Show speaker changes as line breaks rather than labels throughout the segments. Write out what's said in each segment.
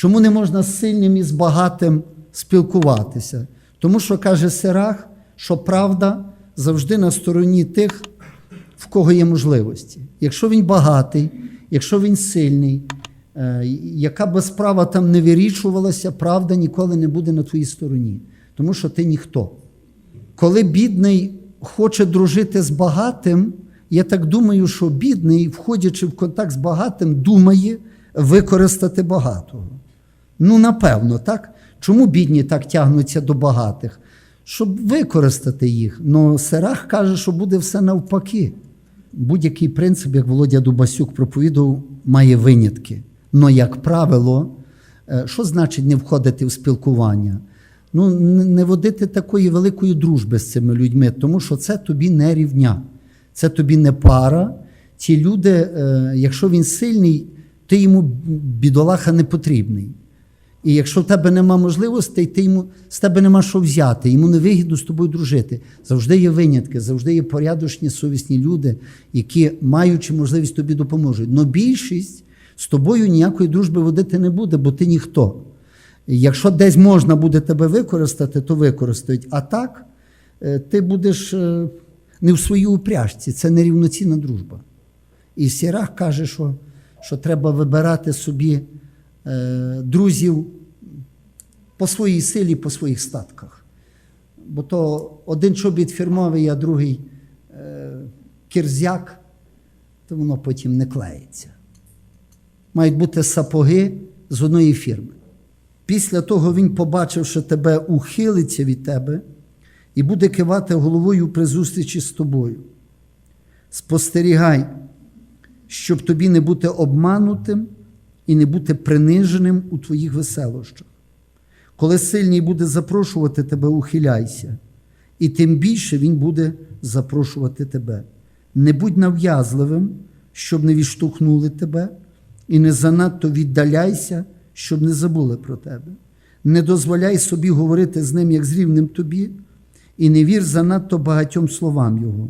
Чому не можна з сильним і з багатим спілкуватися? Тому що каже Сирах, що правда завжди на стороні тих, в кого є можливості. Якщо він багатий, якщо він сильний, е, яка би справа там не вирішувалася, правда ніколи не буде на твоїй стороні, тому що ти ніхто. Коли бідний хоче дружити з багатим, я так думаю, що бідний, входячи в контакт з багатим, думає використати багатого. Ну, напевно, так? Чому бідні так тягнуться до багатих? Щоб використати їх. Но Серах каже, що буде все навпаки. Будь-який принцип, як Володя Дубасюк проповідав, має винятки. Но, як правило, е, що значить не входити в спілкування? Ну, не водити такої великої дружби з цими людьми, тому що це тобі не рівня, це тобі не пара. Ці люди, е, якщо він сильний, ти йому бідолаха не потрібний. І якщо в тебе нема можливостей, ти йому, з тебе нема що взяти, йому не вигідно з тобою дружити. Завжди є винятки, завжди є порядочні, совісні люди, які, маючи можливість, тобі допоможуть. Но більшість з тобою ніякої дружби водити не буде, бо ти ніхто. Якщо десь можна буде тебе використати, то використають. А так, е, ти будеш е, не в своїй упряжці, це нерівноцінна дружба. І Сірах каже, що, що треба вибирати собі друзів по своїй силі, по своїх статках. Бо то один чобіт фірмовий, а другий е, кірзяк, то воно потім не клеїться. Мають бути сапоги з одної фірми. Після того він побачив, що тебе ухилиться від тебе і буде кивати головою при зустрічі з тобою. Спостерігай, щоб тобі не бути обманутим і не бути приниженим у твоїх веселощах. Коли сильний буде запрошувати тебе, ухиляйся, і тим більше він буде запрошувати тебе. Не будь нав'язливим, щоб не відштовхнули тебе, і не занадто віддаляйся, щоб не забули про тебе. Не дозволяй собі говорити з ним, як з рівним тобі, і не вір занадто багатьом словам Його,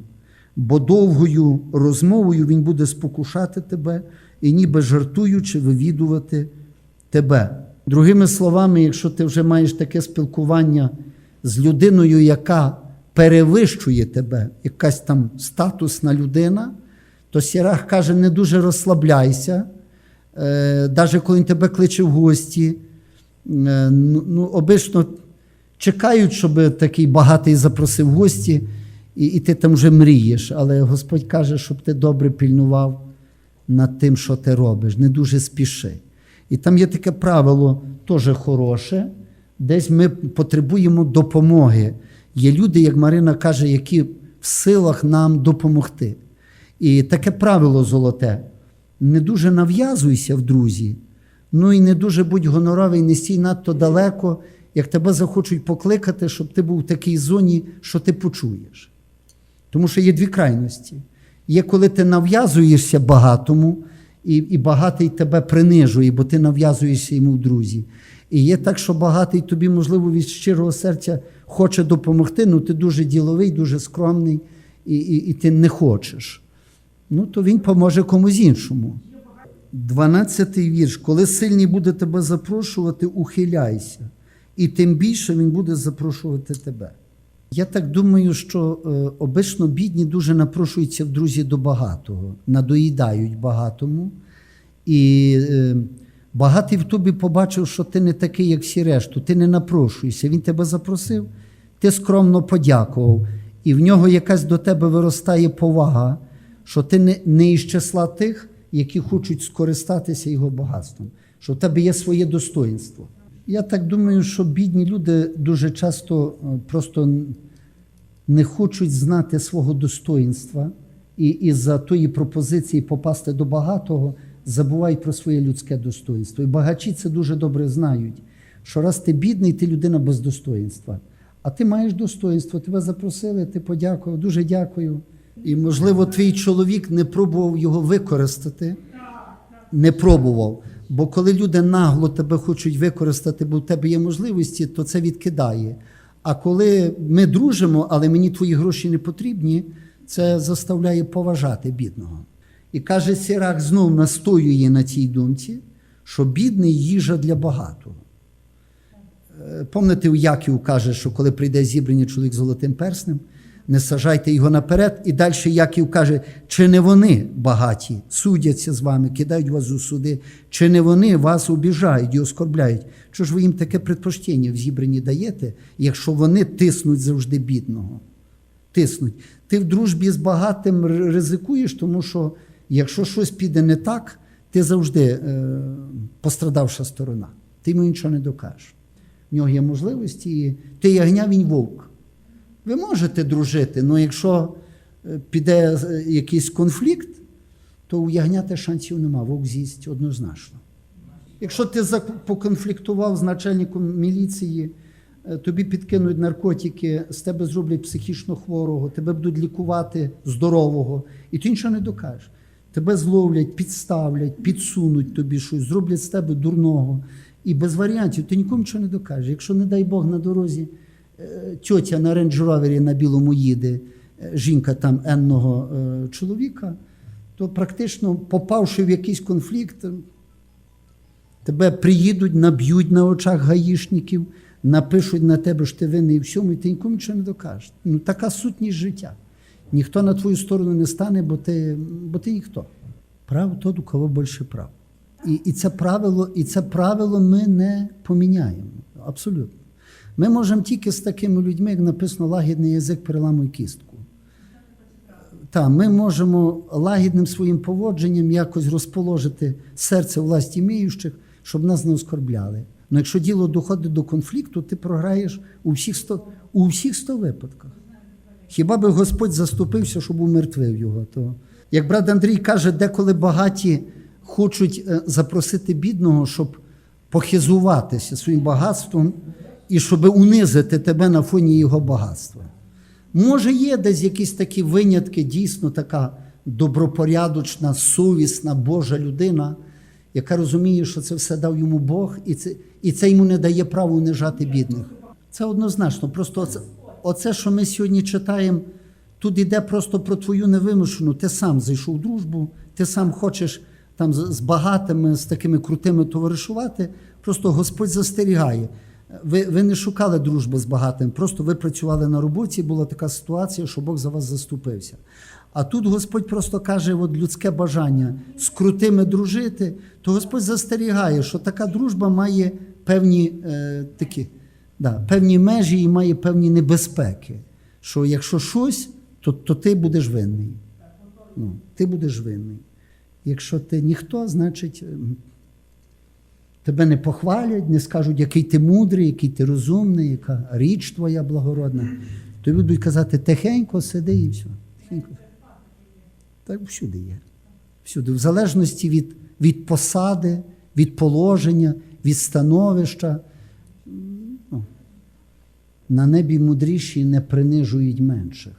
бо довгою розмовою Він буде спокушати тебе і ніби жартуючи вивідувати тебе. Другими словами, якщо ти вже маєш таке спілкування з людиною, яка перевищує тебе, якась там статусна людина, то Сірах каже, не дуже розслабляйся, навіть коли він тебе кличе в гості. Е, Ну, ну, обично чекають, щоб такий багатий запросив гості, і, і ти там вже мрієш. Але Господь каже, щоб ти добре пільнував над тим, що ти робиш, не дуже спіши. І там є таке правило, теж хороше, десь ми потребуємо допомоги. Є люди, як Марина каже, які в силах нам допомогти. І таке правило золоте: не дуже нав'язуйся в друзі, ну і не дуже будь гоноровий, не стій надто далеко, як тебе захочуть покликати, щоб ти був в такій зоні, що ти почуєш. Тому що є дві крайності. Є коли ти нав'язуєшся багатому, і, і багатий тебе принижує, бо ти нав'язуєшся йому в друзі. І є так, що багатий тобі, можливо, від щирого серця хоче допомогти, але ти дуже діловий, дуже скромний, і, і, і ти не хочеш. Ну, то він поможе комусь іншому. Дванадцятий вірш. Коли сильний буде тебе запрошувати, ухиляйся, і тим більше він буде запрошувати тебе. Я так думаю, що е, обично бідні дуже напрошуються в друзі до багатого, надоїдають багатому. І е, багатий в тобі побачив, що ти не такий, як всі решту, ти не напрошуєшся. Він тебе запросив, ти скромно подякував, і в нього якась до тебе виростає повага, що ти не, не із числа тих, які хочуть скористатися його багатством, що в тебе є своє достоїнство. Я так думаю, що бідні люди дуже часто е, просто не хочуть знати свого достоїнства і із-за тої пропозиції попасти до багатого забувають про своє людське достоїнство. І багачі це дуже добре знають, що раз ти бідний, ти людина без достоїнства. А ти маєш достоїнство, тебе запросили, ти подякував, дуже дякую. І, можливо, твій чоловік не пробував його використати, не пробував. Бо коли люди нагло тебе хочуть використати, бо в тебе є можливості, то це відкидає. А коли ми дружимо, але мені твої гроші не потрібні, це заставляє поважати бідного. І каже, Сірах знов настоює на цій думці, що бідний їжа для багатого. Е, Помните, у Яків каже, що коли прийде зібраний чоловік з золотим перснем, не сажайте його наперед. І далі Яків каже, чи не вони багаті, судяться з вами, кидають вас у суди, чи не вони вас обіжають і оскорбляють. Що ж ви їм таке предпочтення в зібранні даєте, якщо вони тиснуть завжди бідного? Тиснуть. Ти в дружбі з багатим ризикуєш, тому що якщо щось піде не так, ти завжди е, пострадавша сторона. Ти йому нічого не докажеш. В нього є можливості, і ти ягня, він вовк. Ви можете дружити, але якщо е, піде е, якийсь конфлікт, то у ягняти шансів нема, вовк з'їсть однозначно. Якщо ти поконфліктував з начальником міліції, е, тобі підкинуть наркотики, з тебе зроблять психічно хворого, тебе будуть лікувати здорового, і ти нічого не докажеш. Тебе зловлять, підставлять, підсунуть тобі щось, зроблять з тебе дурного. І без варіантів ти нікому нічого не докажеш. Якщо, не дай Бог, на дорозі тьотя на рейндж-ровері на білому їде, е, жінка там енного е, чоловіка, то практично, попавши в якийсь конфлікт, Тебе приїдуть, наб'ють на очах гаїшників, напишуть на тебе, що ти винний в всьому, і ти нікому нічого не докажеш. Ну, така сутність життя. Ніхто на твою сторону не стане, бо ти, бо ти ніхто. Право тот, у кого більше прав. І, і, це правило, і це правило ми не поміняємо. Абсолютно. Ми можемо тільки з такими людьми, як написано, лагідний язик переламує кістку. Так, ми можемо лагідним своїм поводженням якось розположити серце власті міючих, щоб нас не оскорбляли. Ну якщо діло доходить до конфлікту, ти програєш у всіх сто, у всіх сто випадках. Хіба би Господь заступився, щоб умертвив його? То, як брат Андрій каже, деколи багаті хочуть е, запросити бідного, щоб похизуватися своїм багатством і щоб унизити тебе на фоні його багатства. Може, є десь якісь такі винятки, дійсно така добропорядочна, совісна Божа людина, яка розуміє, що це все дав йому Бог, і це, і це йому не дає права унижати бідних. Це однозначно. Просто оце, оце, що ми сьогодні читаємо, тут йде просто про твою невимушену. Ти сам зайшов в дружбу, ти сам хочеш там з багатими, з такими крутими товаришувати. Просто Господь застерігає. Ви, ви не шукали дружби з багатим, просто ви працювали на роботі, була така ситуація, що Бог за вас заступився. А тут Господь просто каже, от людське бажання з крутими дружити, то Господь застерігає, що така дружба має певні е, такі, да, певні межі і має певні небезпеки. Що якщо щось, то, то ти будеш винний. Ну, ти будеш винний. Якщо ти ніхто, значить тебе не похвалять, не скажуть, який ти мудрий, який ти розумний, яка річ твоя благородна. Тобі будуть казати, тихенько сиди і все. Тихенько. Так всюди є. Всюди. В залежності від, від посади, від положення, від становища. Ну, на небі мудріші не принижують менших.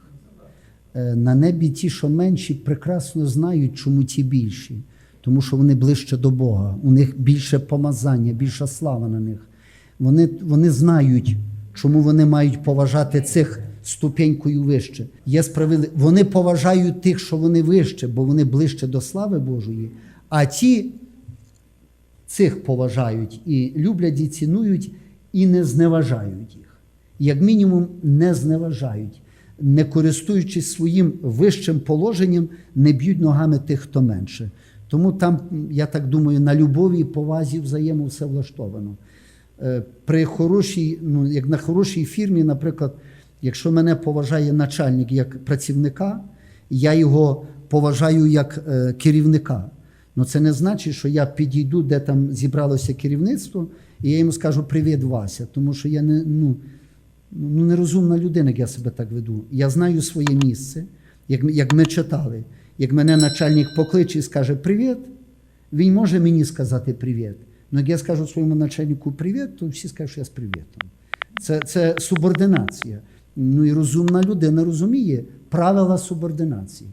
Е, На небі ті, що менші, прекрасно знають, чому ті більші. Тому що вони ближче до Бога, у них більше помазання, більша слава на них. Вони, вони знають, чому вони мають поважати цих ступенькою вище. Є справедли... Вони поважають тих, що вони вище, бо вони ближче до слави Божої, а ті цих поважають і люблять, і цінують, і не зневажають їх. Як мінімум, не зневажають, не користуючись своїм вищим положенням, не б'ють ногами тих, хто менше. Тому там, я так думаю, на любові і повазі взаємо все влаштовано. Е, При хорошій, ну, як на хорошій фірмі, наприклад, якщо мене поважає начальник як працівника, я його поважаю як е, керівника. Ну це не значить, що я підійду, де там зібралося керівництво, і я йому скажу Привіт, Вася, тому що я не, ну, ну, нерозумна людина, як я себе так веду. Я знаю своє місце, як, як ми читали. Як мене начальник покличе і скаже Привіт, він може мені сказати привіт. Ну, як я скажу своєму начальнику привіт, то всі скажуть, що я з привітом. Це, це субординація. Ну і розумна людина розуміє правила субординації.